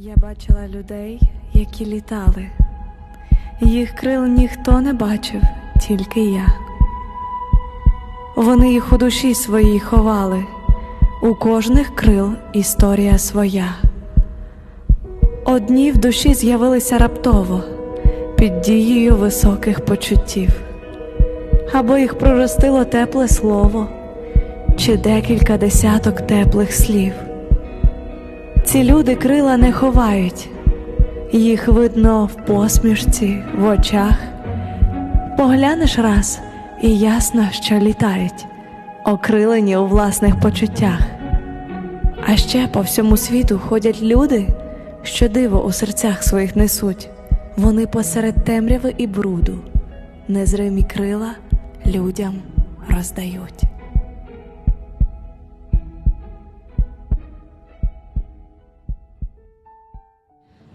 Я бачила людей, які літали. Їх крил ніхто не бачив, тільки я. Вони їх у душі своїй ховали. У кожних крил історія своя. Одні в душі з'явилися раптово під дією високих почуттів, або їх проростило тепле слово чи декілька десяток теплих слів. Ці люди крила не ховають, їх видно в посмішці, в очах. Поглянеш раз і ясно, що літають, окрилені у власних почуттях. А ще по всьому світу ходять люди, що диво у серцях своїх несуть. Вони посеред темряви і бруду, незримі крила людям роздають.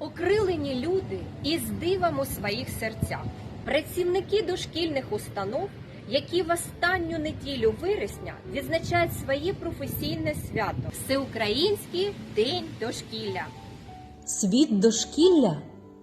Окрилені люди із дивом у своїх серцях, працівники дошкільних установ, які в останню неділю вересня відзначають своє професійне свято Всеукраїнський день дошкілля. Світ дошкілля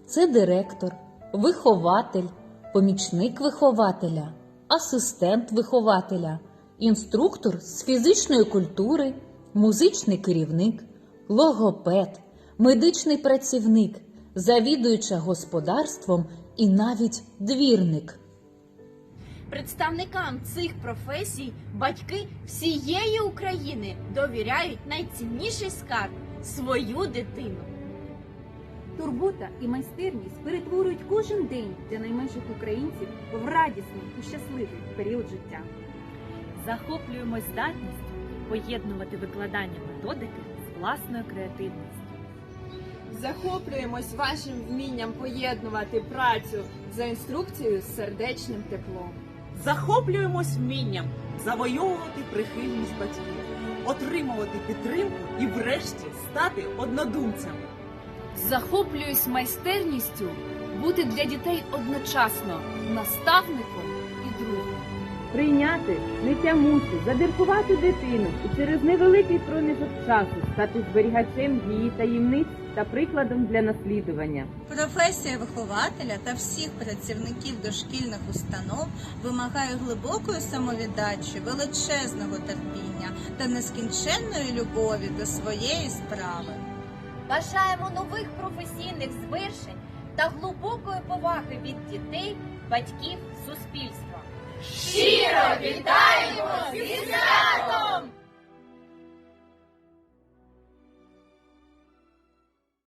це директор, вихователь, помічник вихователя, асистент вихователя, інструктор з фізичної культури, музичний керівник, логопед, медичний працівник, завідуюча господарством і навіть двірник. Представникам цих професій батьки всієї України довіряють найцінніший скарб свою дитину. Турбота і майстерність перетворюють кожен день для найменших українців в радісний і щасливий період життя. Захоплюємось здатністю поєднувати викладання методики з власною креативністю. Захоплюємось вашим вмінням поєднувати працю за інструкцією з сердечним теплом. Захоплюємось вмінням завойовувати прихильність батьків, отримувати підтримку і, врешті, стати однодумцями. Захоплююсь майстерністю бути для дітей одночасно наставником і другом. Прийняти, не тямути, задиркувати дитину і через невеликий проміжок часу стати зберігачем її таємниць та прикладом для наслідування. Професія вихователя та всіх працівників дошкільних установ вимагає глибокої самовіддачі, величезного терпіння та нескінченної любові до своєї справи. Бажаємо нових професійних звершень та глибокої поваги від дітей, батьків, суспільства. Щиро вітаємо зі святом!